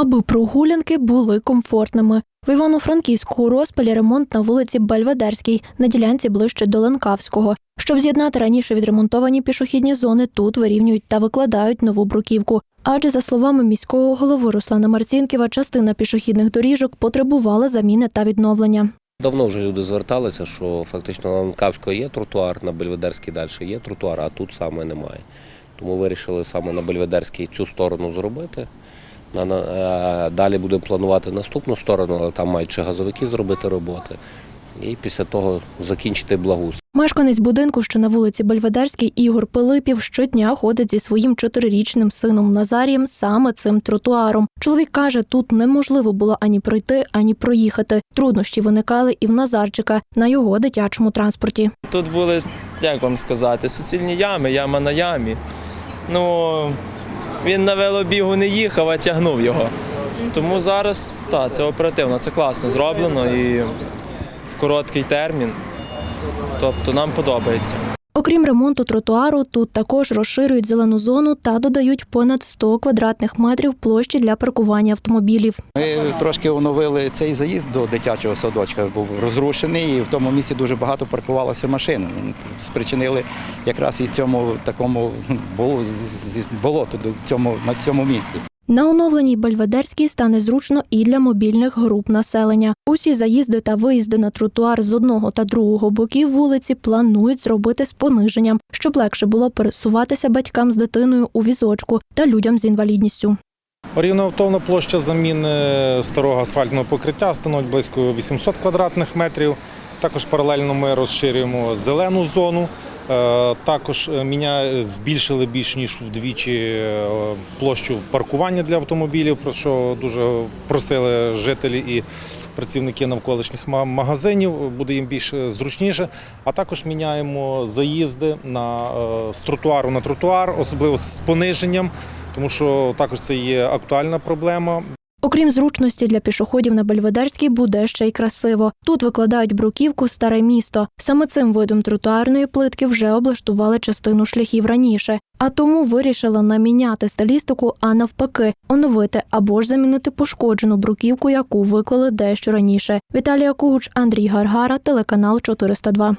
аби прогулянки були комфортними. В Івано-Франківську розпалі ремонт на вулиці Бельведерській, на ділянці ближче до Ленкавського. Щоб з'єднати раніше відремонтовані пішохідні зони, тут вирівнюють та викладають нову бруківку. Адже, за словами міського голови Руслана Марцінківа, частина пішохідних доріжок потребувала заміни та відновлення. Давно вже люди зверталися, що фактично на Ланкавського є тротуар, на Бельведерській далі є тротуар, а тут саме немає. Тому вирішили саме на Бельведерській цю сторону зробити. Е, Далі будемо планувати наступну сторону, але там мають ще газовики зробити роботи. І після того закінчити благоустрій. Мешканець будинку, що на вулиці Бельведерській, Ігор Пилипів, щодня ходить зі своїм чотирирічним сином Назарієм саме цим тротуаром. Чоловік каже, тут неможливо було ані пройти, ані проїхати. Труднощі виникали і в Назарчика на його дитячому транспорті. Тут були, як вам сказати, суцільні ями, яма на ямі. Ну, він на велобігу не їхав, а тягнув його. Тому зараз та, це оперативно, це класно зроблено і в короткий термін. Тобто нам подобається. Окрім ремонту тротуару, тут також розширюють зелену зону та додають понад 100 квадратних метрів площі для паркування автомобілів. Ми трошки оновили цей заїзд до дитячого садочка, був розрушений, і в тому місці дуже багато паркувалося машин. Спричинили якраз і цьому такому болоту цьому, на цьому місці. На оновленій Бельведерській стане зручно і для мобільних груп населення. Усі заїзди та виїзди на тротуар з одного та другого боків вулиці планують зробити з пониженням, щоб легше було пересуватися батькам з дитиною у візочку та людям з інвалідністю. Орієнтовна площа заміни старого асфальтного покриття становить близько 800 квадратних метрів. Також паралельно ми розширюємо зелену зону. Е, Також е, міня... збільшили більш ніж вдвічі е, площу паркування для автомобілів, про що дуже просили жителі і працівники навколишніх магазинів. Буде їм більш зручніше. А також міняємо заїзди на з тротуару на тротуар, особливо з пониженням тому що також це є актуальна проблема. Окрім зручності для пішоходів на Бельведерській буде ще й красиво. Тут викладають бруківку старе місто. Саме цим видом тротуарної плитки вже облаштували частину шляхів раніше, а тому вирішила не міняти стилістику, а навпаки, оновити або ж замінити пошкоджену бруківку, яку виклали дещо раніше. Віталія Кугуч, Андрій Гаргара, телеканал 402.